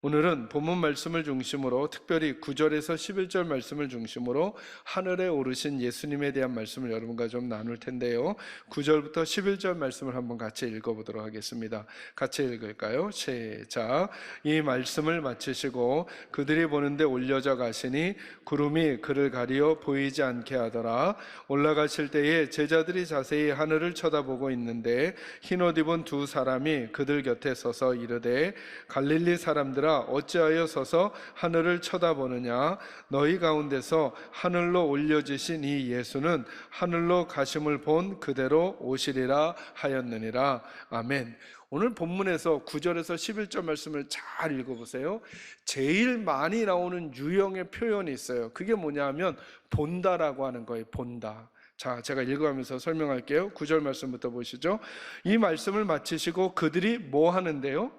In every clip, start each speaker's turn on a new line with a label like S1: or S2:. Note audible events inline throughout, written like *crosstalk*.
S1: 오늘은 본문 말씀을 중심으로 특별히 9절에서 11절 말씀을 중심으로 하늘에 오르신 예수님에 대한 말씀을 여러분과 좀 나눌 텐데요. 9절부터 11절 말씀을 한번 같이 읽어보도록 하겠습니다. 같이 읽을까요? 시작. 이 말씀을 마치시고 그들이 보는데 올려져 가시니 구름이 그를 가리어 보이지 않게 하더라. 올라가실 때에 제자들이 자세히 하늘을 쳐다보고 있는데 흰 옷 입은 두 사람이 그들 곁에 서서 이르되 갈릴리 사람들아 어찌하여 서서 하늘을 쳐다보느냐 너희 가운데서 하늘로 올려지신 이 예수는 하늘로 가심을 본 그대로 오시리라 하였느니라 아멘. 오늘 본문에서 9절에서 11절 말씀을 잘 읽어보세요. 제일 많이 나오는 유형의 표현이 있어요. 그게 뭐냐면 본다라고 하는 거예요. 본다. 자, 제가 읽어가면서 설명할게요. 9절 말씀부터 보시죠. 이 말씀을 마치시고 그들이 뭐 하는데요?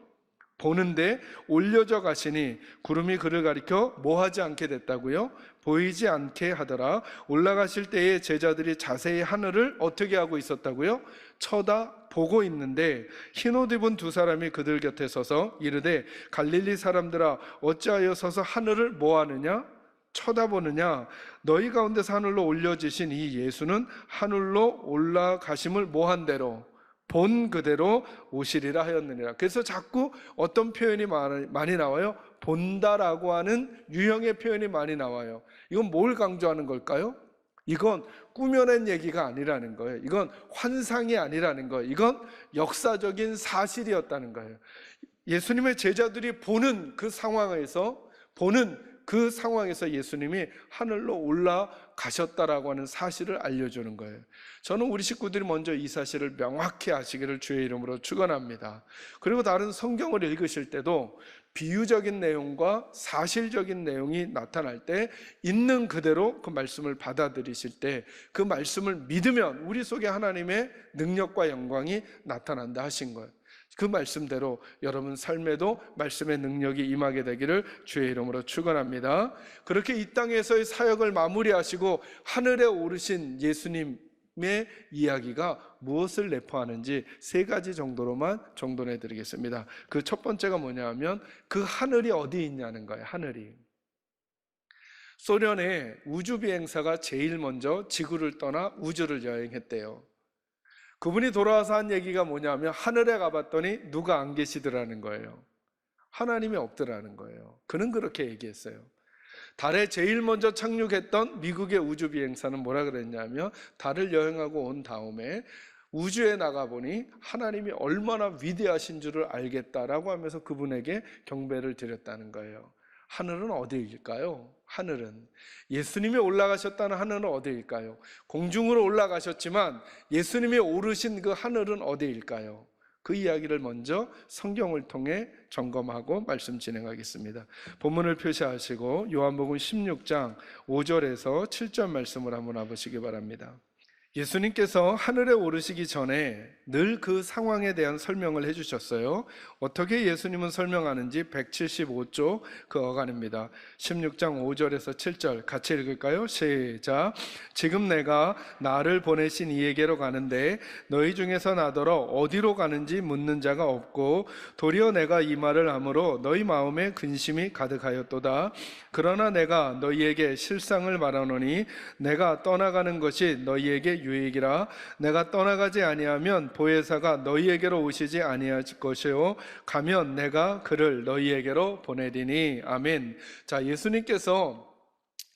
S1: 보는데 올려져 가시니 구름이 그를 가리켜 뭐 하지 않게 됐다고요? 보이지 않게 하더라. 올라가실 때에 제자들이 자세히 하늘을 어떻게 하고 있었다고요? 쳐다보고 있는데 흰옷 입은 두 사람이 그들 곁에 서서 이르되 갈릴리 사람들아 어찌하여 서서 하늘을 뭐 하느냐? 쳐다보느냐? 너희 가운데서 하늘로 올려지신 이 예수는 하늘로 올라가심을 뭐한 대로 본 그대로 오시리라 하였느니라. 그래서 자꾸 어떤 표현이 많이 나와요? 본다라고 하는 유형의 표현이 많이 나와요. 이건 뭘 강조하는 걸까요? 이건 꾸며낸 얘기가 아니라는 거예요. 이건 환상이 아니라는 거예요. 이건 역사적인 사실이었다는 거예요. 예수님의 제자들이 보는 그 상황에서 보는 그 상황에서 예수님이 하늘로 올라가셨다라고 하는 사실을 알려주는 거예요. 저는 우리 식구들이 먼저 이 사실을 명확히 아시기를 주의 이름으로 축원합니다. 그리고 다른 성경을 읽으실 때도 비유적인 내용과 사실적인 내용이 나타날 때 있는 그대로 그 말씀을 받아들이실 때 그 말씀을 믿으면 우리 속에 하나님의 능력과 영광이 나타난다 하신 거예요. 그 말씀대로 여러분 삶에도 말씀의 능력이 임하게 되기를 주의 이름으로 축원합니다. 그렇게 이 땅에서의 사역을 마무리하시고 하늘에 오르신 예수님의 이야기가 무엇을 내포하는지 세 가지 정도로만 정돈해 드리겠습니다. 그 첫 번째가 뭐냐면 그 하늘이 어디 있냐는 거예요. 하늘이. 소련의 우주 비행사가 제일 먼저 지구를 떠나 우주를 여행했대요. 그분이 돌아와서 한 얘기가 뭐냐면 하늘에 가봤더니 누가 안 계시더라는 거예요. 하나님이 없더라는 거예요. 그는 그렇게 얘기했어요. 달에 제일 먼저 착륙했던 미국의 우주 비행사는 뭐라 그랬냐면 달을 여행하고 온 다음에 우주에 나가보니 하나님이 얼마나 위대하신 줄을 알겠다라고 하면서 그분에게 경배를 드렸다는 거예요. 하늘은 어디일까요? 하늘은 예수님이 올라가셨다는 하늘은 어디일까요? 공중으로 올라가셨지만 예수님이 오르신 그 하늘은 어디일까요? 그 이야기를 먼저 성경을 통해 점검하고 말씀 진행하겠습니다. 본문을 표시하시고 요한복음 16장 5절에서 7절 말씀을 한번 와보시기 바랍니다. 예수님께서 하늘에 오르시기 전에 늘 그 상황에 대한 설명을 해주셨어요. 어떻게 예수님은 설명하는지 175조 그 어간입니다. 16장 5절에서 7절 같이 읽을까요? 시작. 지금 내가 나를 보내신 이에게로 가는데 너희 중에서 나더러 어디로 가는지 묻는 자가 없고 도리어 내가 이 말을 함으로 너희 마음에 근심이 가득하였도다. 그러나 내가 너희에게 실상을 말하노니 내가 떠나가는 것이 너희에게 유익이라 내가 떠나가지 아니하면 보혜사가 너희에게로 오시지 아니할 것이요 가면 내가 그를 너희에게로 보내리니 아멘. 자, 예수님께서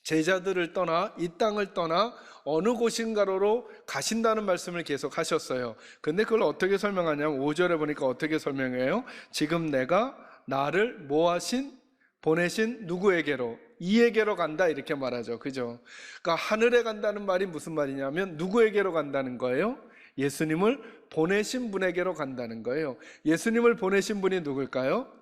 S1: 제자들을 떠나 이 땅을 떠나 어느 곳인가로 가신다는 말씀을 계속 하셨어요. 근데 그걸 어떻게 설명하냐면 5절에 보니까 어떻게 설명해요? 지금 내가 나를 모하신 보내신 누구에게로 이에게로 간다 이렇게 말하죠. 그죠? 그러니까 하늘에 간다는 말이 무슨 말이냐면 누구에게로 간다는 거예요? 예수님을 보내신 분에게로 간다는 거예요. 예수님을 보내신 분이 누굴까요?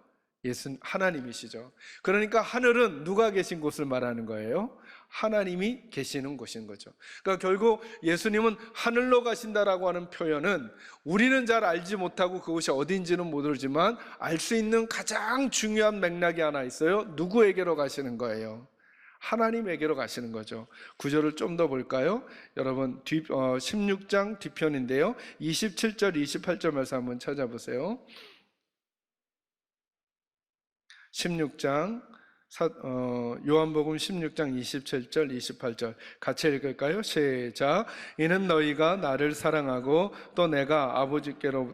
S1: 예수 하나님이시죠. 그러니까 하늘은 누가 계신 곳을 말하는 거예요? 하나님이 계시는 곳인 거죠. 그러니까 결국 예수님은 하늘로 가신다라고 하는 표현은 우리는 잘 알지 못하고 그곳이 어딘지는 모르지만 알 수 있는 가장 중요한 맥락이 하나 있어요. 누구에게로 가시는 거예요? 하나님에게로 가시는 거죠. 구절을 좀 더 볼까요? 여러분 뒤, 어, 16장 뒤편인데요. 27절, 28절 말씀 한번 찾아보세요. 16장 사- 어, 요한복음 16장 27절 28절 같이 읽을까요? 시작. 이는 너희가 나를 사랑하고 또 내가 아버지께로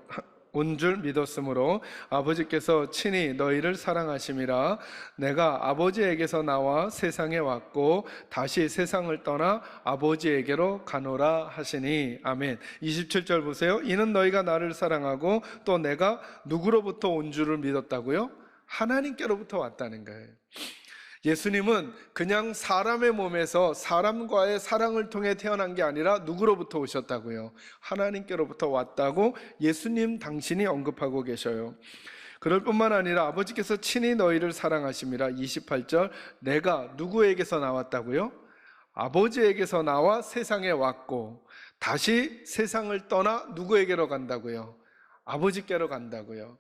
S1: 온 줄 믿었으므로 아버지께서 친히 너희를 사랑하심이라. 내가 아버지에게서 나와 세상에 왔고 다시 세상을 떠나 아버지에게로 가노라 하시니. 아멘. 27절 보세요. 이는 너희가 나를 사랑하고 또 내가 누구로부터 온 줄을 믿었다고요? 하나님께로부터 왔다는 거예요 예수님은 그냥 사람의 몸에서 사람과의 사랑을 통해 태어난 게 아니라 누구로부터 오셨다고요? 하나님께로부터 왔다고 예수님 당신이 언급하고 계셔요. 그럴 뿐만 아니라 아버지께서 친히 너희를 사랑하심이라 28절 내가 누구에게서 나왔다고요? 아버지에게서 나와 세상에 왔고 다시 세상을 떠나 누구에게로 간다고요? 아버지께로 간다고요.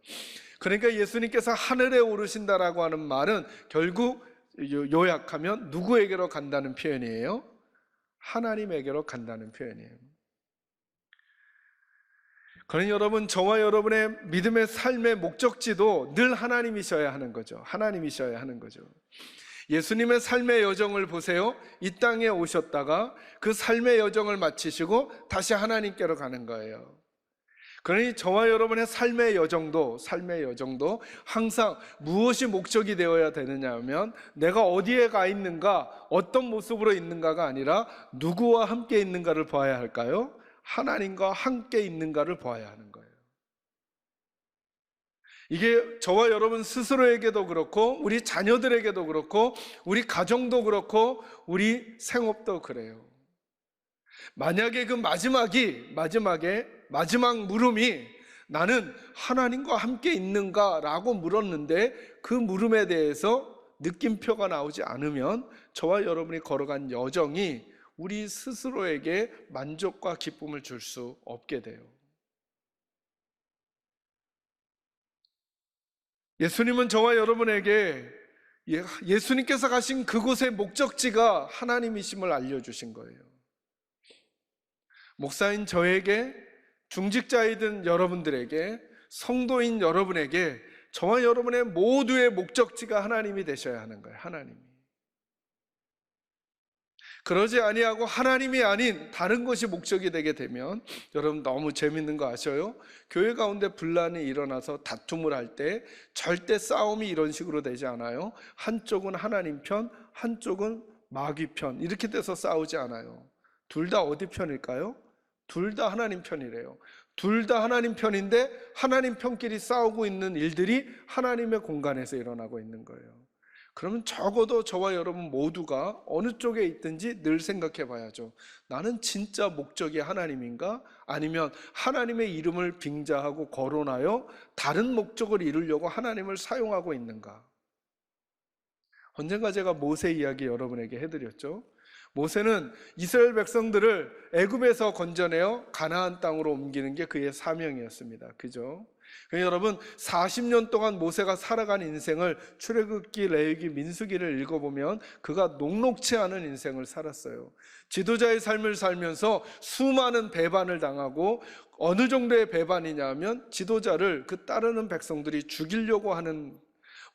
S1: 그러니까 예수님께서 하늘에 오르신다라고 하는 말은 결국 요- 요약하면 누구에게로 간다는 표현이에요? 하나님에게로 간다는 표현이에요. 그러니 여러분, 저와 여러분의 믿음의 삶의 목적지도 늘 하나님이셔야 하는 거죠. 하나님이셔야 하는 거죠. 예수님의 삶의 여정을 보세요. 이 땅에 오셨다가 그 삶의 여정을 마치시고 다시 하나님께로 가는 거예요. 그러니 저와 여러분의 삶의 여정도 삶의 여정도 항상 무엇이 목적이 되어야 되느냐 하면 내가 어디에 가 있는가 어떤 모습으로 있는가가 아니라 누구와 함께 있는가를 봐야 할까요? 하나님과 함께 있는가를 봐야 하는 거예요. 이게 저와 여러분 스스로에게도 그렇고 우리 자녀들에게도 그렇고 우리 가정도 그렇고 우리 생업도 그래요. 만약에 그 마지막이 마지막에 마지막 물음이 나는 하나님과 함께 있는가라고 물었는데 그 물음에 대해서 느낌표가 나오지 않으면 저와 여러분이 걸어간 여정이 우리 스스로에게 만족과 기쁨을 줄 수 없게 돼요. 예수님은 저와 여러분에게 예- 예수님께서 가신 그곳의 목적지가 하나님이심을 알려주신 거예요. 목사인 저에게 중직자이든 여러분들에게 성도인 여러분에게 저와 여러분의 모두의 목적지가 하나님이 되셔야 하는 거예요. 하나님이. 그러지 아니하고 하나님이 아닌 다른 것이 목적이 되게 되면 여러분 너무 재밌는 거 아셔요? 교회 가운데 분란이 일어나서 다툼을 할 때 절대 싸움이 이런 식으로 되지 않아요. 한쪽은 하나님 편, 한쪽은 마귀 편 이렇게 돼서 싸우지 않아요. 둘 다 어디 편일까요? 둘 다 하나님 편이래요. 둘 다 하나님 편인데 하나님 편끼리 싸우고 있는 일들이 하나님의 공간에서 일어나고 있는 거예요. 그러면 적어도 저와 여러분 모두가 어느 쪽에 있든지 늘 생각해 봐야죠. 나는 진짜 목적이 하나님인가? 아니면 하나님의 이름을 빙자하고 거론하여 다른 목적을 이루려고 하나님을 사용하고 있는가? 언젠가 제가 모세 이야기 여러분에게 해드렸죠. 모세는 이스라엘 백성들을 애굽에서 건져내어 가나안 땅으로 옮기는 게 그의 사명이었습니다. 그죠? 그러니까 여러분 40년 동안 모세가 살아간 인생을 출애굽기, 레위기, 민수기를 읽어보면 그가 녹록치 않은 인생을 살았어요. 지도자의 삶을 살면서 수많은 배반을 당하고 어느 정도의 배반이냐면 지도자를 그 따르는 백성들이 죽이려고 하는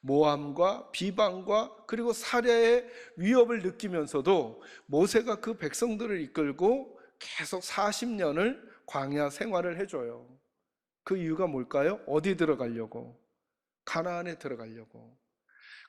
S1: 모함과 비방과 그리고 살해의 위협을 느끼면서도 모세가 그 백성들을 이끌고 계속 40년을 광야 생활을 해줘요. 그 이유가 뭘까요? 어디 들어가려고? 가나안에 들어가려고.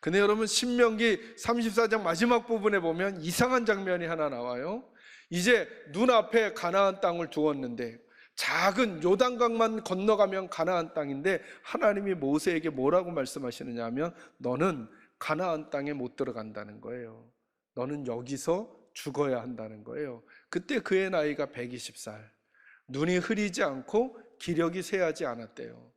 S1: 근데 여러분 신명기 34장 마지막 부분에 보면 이상한 장면이 하나 나와요. 이제 눈앞에 가나안 땅을 두었는데 작은 요단강만 건너가면 가나안 땅인데 하나님이 모세에게 뭐라고 말씀하시느냐 하면 너는 가나안 땅에 못 들어간다는 거예요. 너는 여기서 죽어야 한다는 거예요. 그때 그의 나이가 120살. 눈이 흐리지 않고 기력이 쇠하지 않았대요.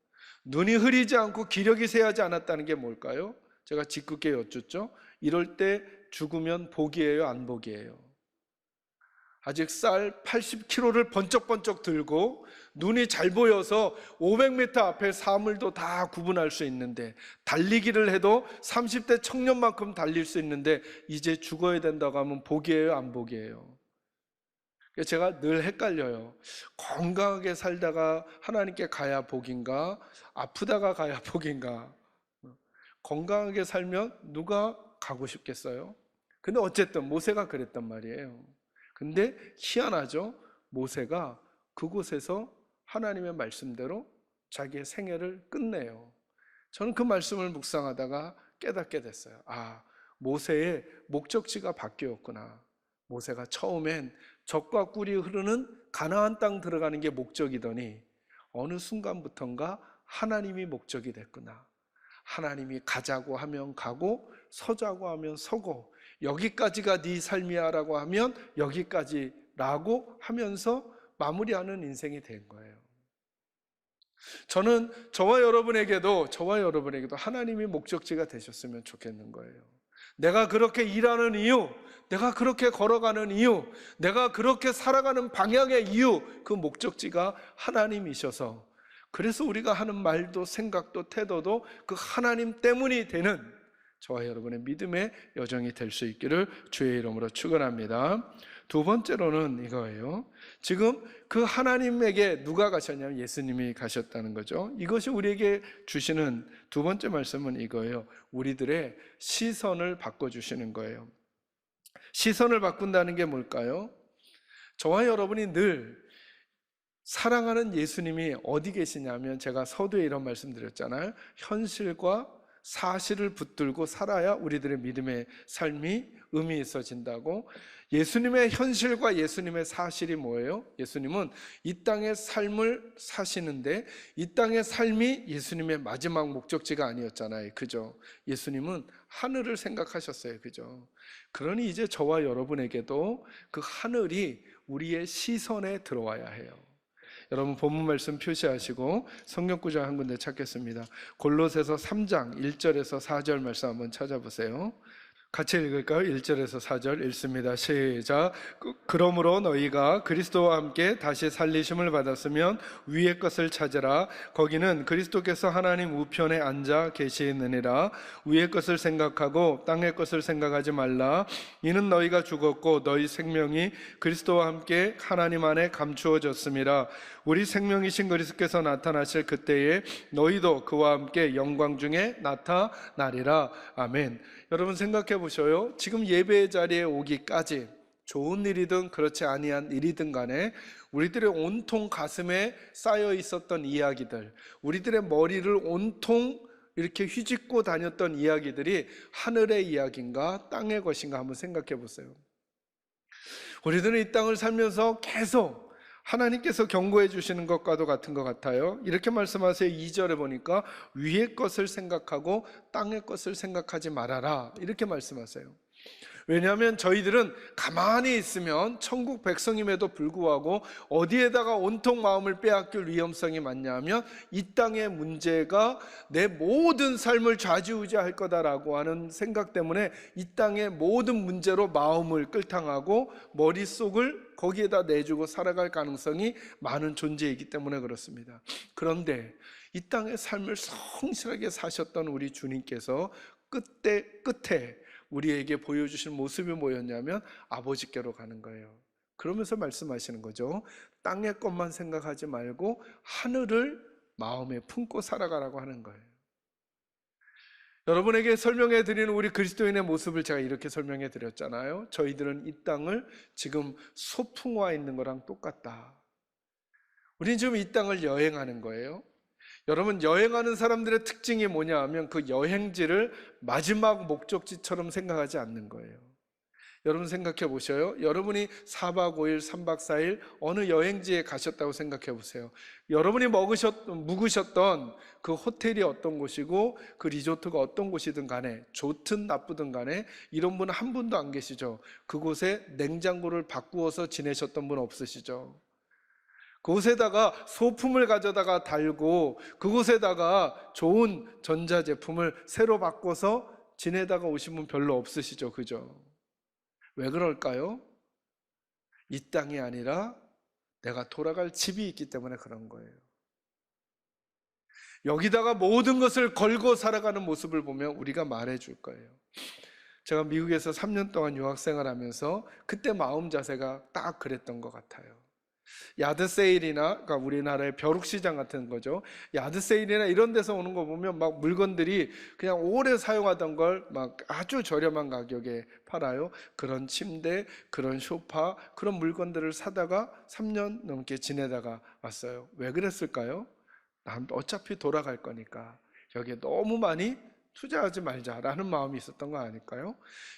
S1: 눈이 흐리지 않고 기력이 쇠하지 않았다는 게 뭘까요? 제가 짓궂게 여쭙죠. 이럴 때 죽으면 복이에요, 안 복이에요? 아직 쌀 80kg를 번쩍번쩍 들고 눈이 잘 보여서 500m 앞에 사물도 다 구분할 수 있는데 달리기를 해도 30대 청년만큼 달릴 수 있는데 이제 죽어야 된다고 하면 복이에요, 안 복이에요? 제가 늘 헷갈려요. 건강하게 살다가 하나님께 가야 복인가? 아프다가 가야 *laughs* 복인가? 건강하게 살면 누가 가고 싶겠어요? 근데 어쨌든 모세가 그랬단 말이에요. 근데 희한하죠? 모세가 그곳에서 하나님의 말씀대로 자기의 생애를 끝내요. 저는 그 말씀을 묵상하다가 깨닫게 됐어요. 아, 모세의 목적지가 바뀌었구나. 모세가 처음엔 적과 꿀이 흐르는 가나안 땅 들어가는 게 목적이더니 어느 순간부턴가 하나님이 목적이 됐구나. 하나님이 가자고 하면 가고 서자고 하면 서고 여기까지가 네 삶이야라고 하면 여기까지라고 하면서 마무리하는 인생이 된 거예요. 저는 저와 여러분에게도 저와 여러분에게도 하나님이 목적지가 되셨으면 좋겠는 거예요. 내가 그렇게 일하는 이유, 내가 그렇게 걸어가는 이유, 내가 그렇게 살아가는 방향의 이유, 그 목적지가 하나님이셔서 그래서 우리가 하는 말도 생각도 태도도 그 하나님 때문이 되는 저와 여러분의 믿음의 여정이 될 수 있기를 주의 이름으로 축원합니다. 두 번째로는 이거예요. 지금 그 하나님에게 누가 가셨냐면 예수님이 가셨다는 거죠. 이것이 우리에게 주시는 두 번째 말씀은 이거예요. 우리들의 시선을 바꿔 주시는 거예요. 시선을 바꾼다는 게 뭘까요? 저와 여러분이 늘 사랑하는 예수님이 어디 계시냐면 제가 서두에 이런 말씀 드렸잖아요. 현실과 사실을 붙들고 살아야 우리들의 믿음의 삶이 의미 있어진다고. 예수님의 현실과 예수님의 사실이 뭐예요? 예수님은 이 땅의 삶을 사시는데 이 땅의 삶이 예수님의 마지막 목적지가 아니었잖아요. 그죠? 예수님은 하늘을 생각하셨어요. 그죠? 그러니 이제 저와 여러분에게도 그 하늘이 우리의 시선에 들어와야 해요. 여러분 본문 말씀 표시하시고 성경 구절 한 군데 찾겠습니다. 골로새서 3장 1절에서 4절 말씀 한번 찾아보세요. 같이 읽을까요? 1절에서 4절 읽습니다. 시작. 그- 그러므로 너희가 그리스도와 함께 다시 살리심을 받았으면 위의 것을 찾으라. 거기는 그리스도께서 하나님 우편에 앉아 계시느니라. 위의 것을 생각하고 땅의 것을 생각하지 말라. 이는 너희가 죽었고 너희 생명이 그리스도와 함께 하나님 안에 감추어졌습니다. 우리 생명이신 그리스도께서 나타나실 그때에 너희도 그와 함께 영광 중에 나타나리라. 아멘. 여러분 생각해 보셔요. 지금 예배 자리에 오기까지 좋은 일이든 그렇지 아니한 일이든 간에 우리들의 온통 가슴에 쌓여 있었던 이야기들, 우리들의 머리를 온통 이렇게 휘짓고 다녔던 이야기들이 하늘의 이야기인가 땅의 것인가 한번 생각해 보세요. 우리들은 이 땅을 살면서 계속 하나님께서 경고해 주시는 것과도 같은 것 같아요. 이렇게 말씀하세요. 2절에 보니까 위의 것을 생각하고 땅의 것을 생각하지 말아라. 이렇게 말씀하세요. 왜냐하면 저희들은 가만히 있으면 천국 백성임에도 불구하고 어디에다가 온통 마음을 빼앗길 위험성이 많냐면 이 땅의 문제가 내 모든 삶을 좌지우지할 거다라고 하는 생각 때문에 이 땅의 모든 문제로 마음을 끌탕하고 머릿속을 거기에다 내주고 살아갈 가능성이 많은 존재이기 때문에 그렇습니다. 그런데 이 땅의 삶을 성실하게 사셨던 우리 주님께서 끝에 끝에 우리에게 보여주신 모습이 뭐였냐면 아버지께로 가는 거예요. 그러면서 말씀하시는 거죠. 땅의 것만 생각하지 말고 하늘을 마음에 품고 살아가라고 하는 거예요. 여러분에게 설명해 드리는 우리 그리스도인의 모습을 제가 이렇게 설명해 드렸잖아요. 저희들은 이 땅을 지금 소풍와 있는 거랑 똑같다. 우리는 지금 이 땅을 여행하는 거예요. 여러분 여행하는 사람들의 특징이 뭐냐 하면 그 여행지를 마지막 목적지처럼 생각하지 않는 거예요. 여러분 생각해 보셔요. 여러분이 4박 5일, 3박 4일 어느 여행지에 가셨다고 생각해 보세요. 여러분이 먹으셨, 묵으셨던 그 호텔이 어떤 곳이고 그 리조트가 어떤 곳이든 간에 좋든 나쁘든 간에 이런 분 한 분도 안 계시죠. 그곳에 냉장고를 바꾸어서 지내셨던 분 없으시죠. 그곳에다가 소품을 가져다가 달고 그곳에다가 좋은 전자제품을 새로 바꿔서 지내다가 오신 분 별로 없으시죠. 그죠? 왜 그럴까요? 이 땅이 아니라 내가 돌아갈 집이 있기 때문에 그런 거예요. 여기다가 모든 것을 걸고 살아가는 모습을 보면 우리가 말해 줄 거예요. 제가 미국에서 3년 동안 유학생활 하면서 그때 마음 자세가 딱 그랬던 것 같아요. 야드 세일이나 그러니까 우리나라의 벼룩시장 같은 거죠. 야드 세일이나 이런 데서 오는 거 보면 막 물건들이 그냥 오래 사용하던 걸 막 아주 저렴한 가격에 팔아요. 그런 침대, 그런 소파, 그런 물건들을 사다가 3년 넘게 지내다가 왔어요. 왜 그랬을까요? 난 어차피 돌아갈 거니까 여기에 너무 많이 투자하지 말자라는 마음이 있었던 거 아닐까요?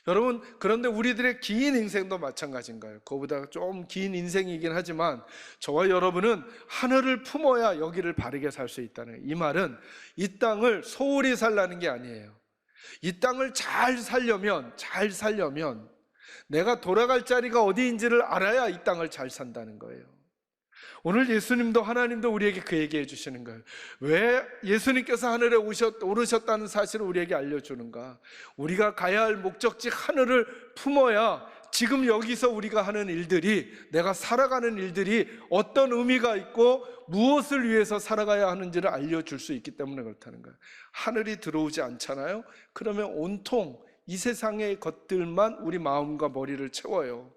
S1: 여러분, 그런데 우리들의 긴 인생도 마찬가지인 거예요. 그보다 좀 긴 인생이긴 하지만 저와 여러분은 하늘을 품어야 여기를 바르게 살 수 있다는. 이 말은 이 땅을 소홀히 살라는 게 아니에요. 이 땅을 잘 살려면, 잘 살려면 내가 돌아갈 자리가 어디인지를 알아야 이 땅을 잘 산다는 거예요. 오늘 예수님도 하나님도 우리에게 그 얘기해 주시는 거예요. 왜 예수님께서 하늘에 오셨, 오르셨다는 사실을 우리에게 알려주는가? 우리가 가야 할 목적지 하늘을 품어야 지금 여기서 우리가 하는 일들이, 내가 살아가는 일들이 어떤 의미가 있고 무엇을 위해서 살아가야 하는지를 알려줄 수 있기 때문에 그렇다는 거예요. 하늘이 들어오지 않잖아요? 그러면 온통 이 세상의 것들만 우리 마음과 머리를 채워요.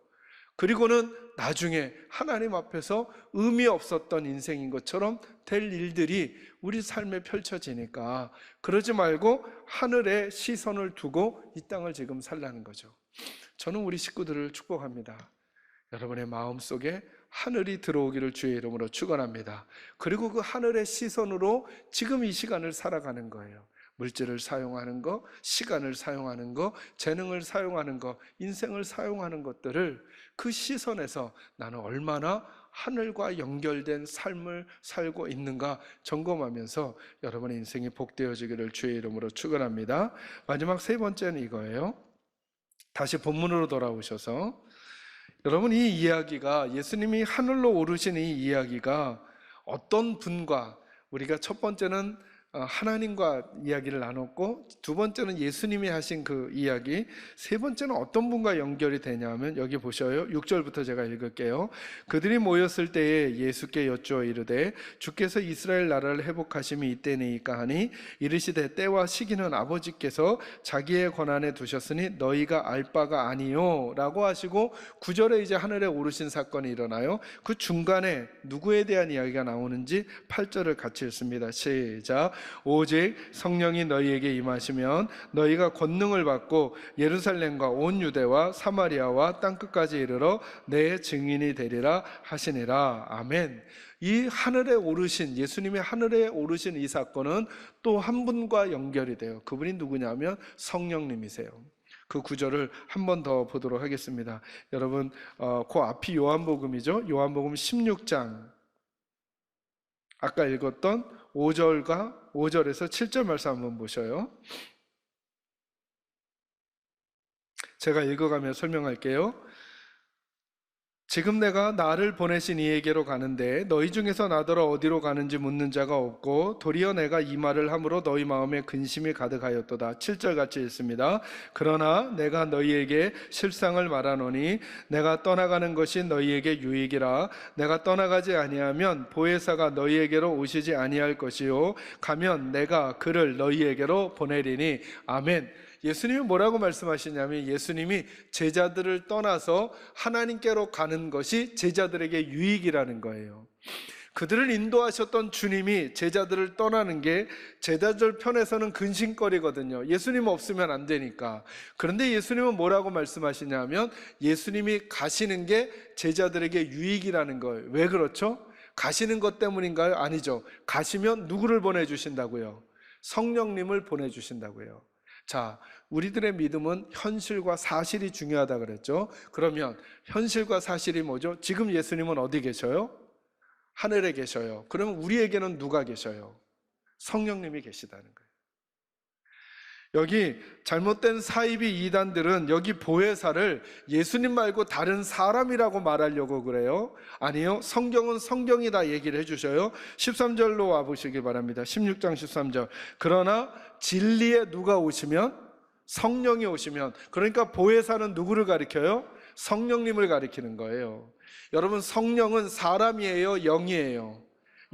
S1: 그리고는 나중에 하나님 앞에서 의미 없었던 인생인 것처럼 될 일들이 우리 삶에 펼쳐지니까 그러지 말고 하늘에 시선을 두고 이 땅을 지금 살라는 거죠. 저는 우리 식구들을 축복합니다. 여러분의 마음 속에 하늘이 들어오기를 주의 이름으로 축원합니다. 그리고 그 하늘의 시선으로 지금 이 시간을 살아가는 거예요. 물질을 사용하는 거, 시간을 사용하는 거, 재능을 사용하는 거, 인생을 사용하는 것들을 그 시선에서 나는 얼마나 하늘과 연결된 삶을 살고 있는가 점검하면서 여러분의 인생이 복되어지기를 주의 이름으로 축원합니다. 마지막 세 번째는 이거예요. 다시 본문으로 돌아오셔서 여러분 이 이야기가 예수님이 하늘로 오르신 이 이야기가 어떤 분과 우리가 첫 번째는 어, 하나님과 이야기를 나눴고 두 번째는 예수님이 하신 그 이야기 세 번째는 어떤 분과 연결이 되냐면 여기 보셔요. 6절부터 제가 읽을게요. 그들이 모였을 때에 예수께 여쭈어 이르되 주께서 이스라엘 나라를 회복하심이 이때니까 하니 이르시되 때와 시기는 아버지께서 자기의 권한에 두셨으니 너희가 알 바가 아니요. 라고 하시고 구절에 이제 하늘에 오르신 사건이 일어나요. 그 중간에 누구에 대한 이야기가 나오는지 8절을 같이 읽습니다. 시작 오직 성령이 너희에게 임하시면 너희가 권능을 받고 예루살렘과 온 유대와 사마리아와 땅 끝까지 이르러 내 증인이 되리라 하시니라 아멘. 이 하늘에 오르신 예수님이 하늘에 오르신 이 사건은 또 한 분과 연결이 돼요. 그분이 누구냐면 성령님이세요. 그 구절을 한 번 더 보도록 하겠습니다. 여러분, 어, 그 앞이 요한복음이죠. 요한복음 16장. 아까 읽었던 5절과 5절에서 7절 말씀 한번 보셔요. 제가 읽어가며 설명할게요. 지금 내가 나를 보내신 이에게로 가는데 너희 중에서 나더러 어디로 가는지 묻는 자가 없고 도리어 내가 이 말을 함으로 너희 마음에 근심이 가득하였도다. 7절 같이 읽습니다. 그러나 내가 너희에게 실상을 말하노니 내가 떠나가는 것이 너희에게 유익이라 내가 떠나가지 아니하면 보혜사가 너희에게로 오시지 아니할 것이요 가면 내가 그를 너희에게로 보내리니 아멘. 예수님이 뭐라고 말씀하시냐면 예수님이 제자들을 떠나서 하나님께로 가는 것이 제자들에게 유익이라는 거예요. 그들을 인도하셨던 주님이 제자들을 떠나는 게 제자들 편에서는 근심거리거든요. 예수님 없으면 안 되니까. 그런데 예수님은 뭐라고 말씀하시냐면 예수님이 가시는 게 제자들에게 유익이라는 거예요. 왜 그렇죠? 가시는 것 때문인가요? 아니죠. 가시면 누구를 보내주신다고요? 성령님을 보내주신다고요. 자, 우리들의 믿음은 현실과 사실이 중요하다 그랬죠. 그러면 현실과 사실이 뭐죠? 지금 예수님은 어디 계셔요? 하늘에 계셔요. 그러면 우리에게는 누가 계셔요? 성령님이 계시다는 거예요. 여기 잘못된 사이비 이단들은 여기 보혜사를 예수님 말고 다른 사람이라고 말하려고 그래요. 아니요. 성경은 성경이다 얘기를 해주셔요. 13절로 와보시기 바랍니다. 16장 13절. 그러나 진리에 누가 오시면 성령이 오시면 그러니까 보혜사는 누구를 가리켜요? 성령님을 가리키는 거예요. 여러분 성령은 사람이에요, 영이에요.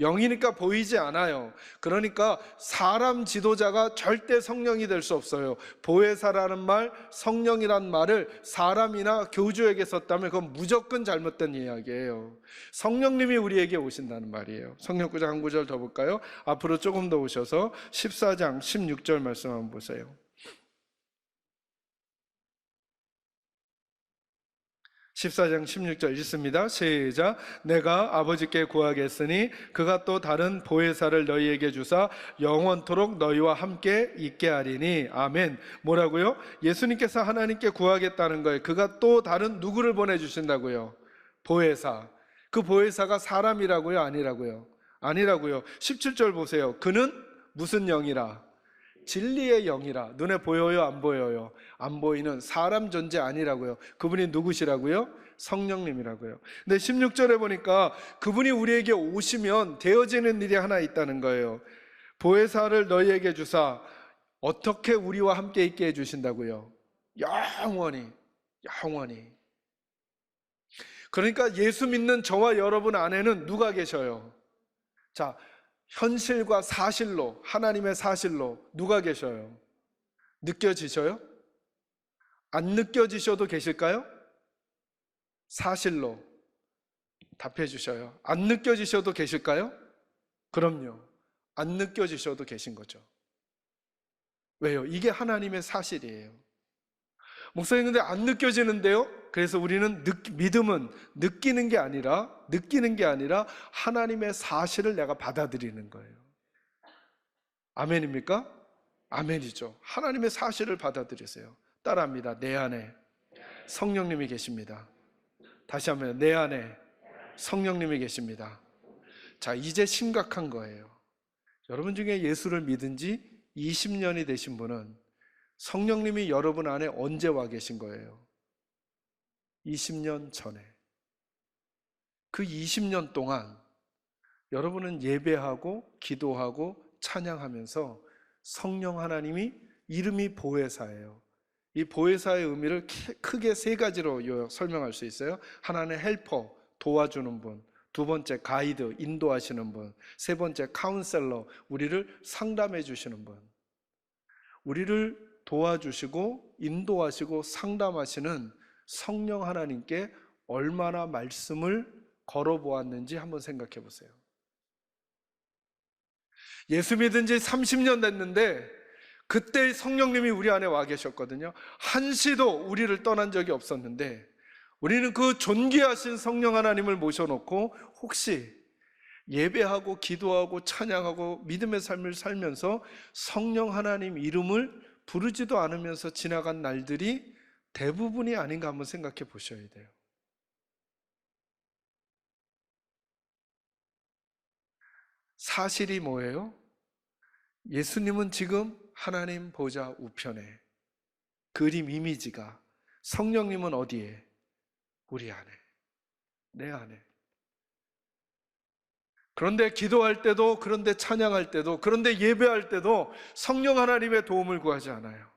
S1: 영이니까 보이지 않아요. 그러니까 사람 지도자가 절대 성령이 될 수 없어요. 보혜사라는 말, 성령이란 말을 사람이나 교주에게 썼다면 그건 무조건 잘못된 이야기예요. 성령님이 우리에게 오신다는 말이에요. 성령 구장 한 구절 더 볼까요? 앞으로 조금 더 오셔서 14장 16절 말씀 한번 보세요. 14장 16절 읽습니다. 시작. 내가 아버지께 구하겠으니 그가 또 다른 보혜사를 너희에게 주사 영원토록 너희와 함께 있게 하리니 아멘. 뭐라고요? 예수님께서 하나님께 구하겠다는 거예요. 그가 또 다른 누구를 보내 주신다고요? 보혜사. 그 보혜사가 사람이라고요, 아니라고요? 아니라고요. 17절 보세요. 그는 무슨 영이라? 진리의 영이라. 눈에 보여요 안 보여요? 안 보이는 사람 존재 아니라고요. 그분이 누구시라고요? 성령님이라고요. 근데 16절에 보니까 그분이 우리에게 오시면 되어지는 일이 하나 있다는 거예요. 보혜사를 너희에게 주사 어떻게 우리와 함께 있게 해주신다고요? 영원히 영원히. 그러니까 예수 믿는 저와 여러분 안에는 누가 계셔요? 자 현실과 사실로, 하나님의 사실로 누가 계셔요? 느껴지셔요? 안 느껴지셔도 계실까요? 사실로 답해 주셔요. 안 느껴지셔도 계실까요? 그럼요. 안 느껴지셔도 계신 거죠. 왜요? 이게 하나님의 사실이에요. 목사님 근데 안 느껴지는데요? 그래서 우리는 느, 믿음은 느끼는 게 아니라 느끼는 게 아니라 하나님의 사실을 내가 받아들이는 거예요. 아멘입니까? 아멘이죠. 하나님의 사실을 받아들이세요. 따라합니다. 내 안에 성령님이 계십니다. 다시 한번 내 안에 성령님이 계십니다. 자, 이제 심각한 거예요. 여러분 중에 예수를 믿은 지 20년이 되신 분은 성령님이 여러분 안에 언제 와 계신 거예요? 20년 전에. 그 20년 동안 여러분은 예배하고 기도하고 찬양하면서 성령 하나님이 이름이 보혜사예요. 이 보혜사의 의미를 크게 세 가지로 설명할 수 있어요. 하나는 헬퍼, 도와주는 분. 두 번째 가이드, 인도하시는 분. 세 번째 카운셀러, 우리를 상담해 주시는 분. 우리를 도와주시고 인도하시고 상담하시는 성령 하나님께 얼마나 말씀을 걸어 보았는지 한번 생각해 보세요. 예수 믿은 지 30년 됐는데 그때 성령님이 우리 안에 와 계셨거든요. 한시도 우리를 떠난 적이 없었는데 우리는 그 존귀하신 성령 하나님을 모셔놓고 혹시 예배하고 기도하고 찬양하고 믿음의 삶을 살면서 성령 하나님 이름을 부르지도 않으면서 지나간 날들이 대부분이 아닌가 한번 생각해 보셔야 돼요. 사실이 뭐예요? 예수님은 지금 하나님 보좌 우편에 그림 이미지가 성령님은 어디에? 우리 안에. 내 안에. 그런데 기도할 때도, 그런데 찬양할 때도, 그런데 예배할 때도 성령 하나님의 도움을 구하지 않아요.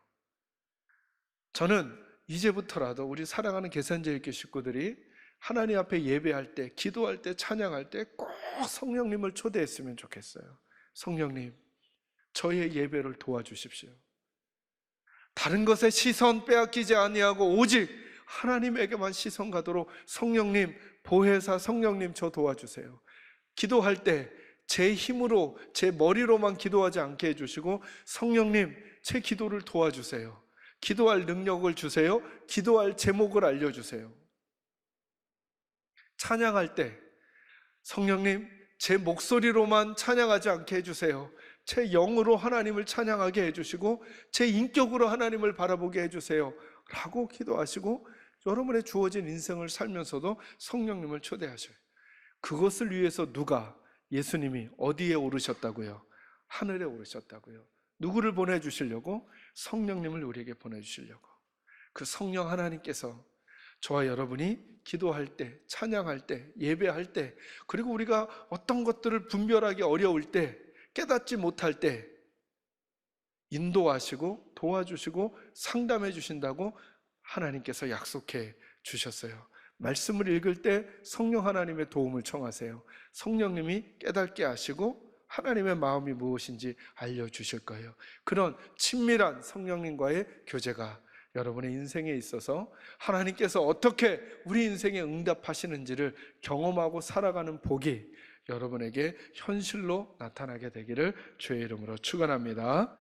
S1: 저는 이제부터라도 우리 사랑하는 계산제일교 식구들이 하나님 앞에 예배할 때, 기도할 때, 찬양할 때 꼭 성령님을 초대했으면 좋겠어요. 성령님, 저희의 예배를 도와주십시오. 다른 것에 시선 빼앗기지 아니하고 오직 하나님에게만 시선 가도록 성령님, 보혜사 성령님 저 도와주세요. 기도할 때 제 힘으로 제 머리로만 기도하지 않게 해주시고 성령님 제 기도를 도와주세요. 기도할 능력을 주세요. 기도할 제목을 알려주세요. 찬양할 때 성령님 제 목소리로만 찬양하지 않게 해주세요. 제 영으로 하나님을 찬양하게 해주시고 제 인격으로 하나님을 바라보게 해주세요. 라고 기도하시고 여러분의 주어진 인생을 살면서도 성령님을 초대하셔요. 그것을 위해서 누가 예수님이 어디에 오르셨다고요? 하늘에 오르셨다고요. 누구를 보내주시려고? 성령님을 우리에게 보내주시려고. 그 성령 하나님께서 저와 여러분이 기도할 때, 찬양할 때, 예배할 때, 그리고 우리가 어떤 것들을 분별하기 어려울 때, 깨닫지 못할 때, 인도하시고 도와주시고 상담해 주신다고 하나님께서 약속해 주셨어요. 말씀을 읽을 때 성령 하나님의 도움을 청하세요. 성령님이 깨닫게 하시고 하나님의 마음이 무엇인지 알려주실 거예요. 그런 친밀한 성령님과의 교제가 여러분의 인생에 있어서 하나님께서 어떻게 우리 인생에 응답하시는지를 경험하고 살아가는 복이 여러분에게 현실로 나타나게 되기를 주의 이름으로 축원합니다.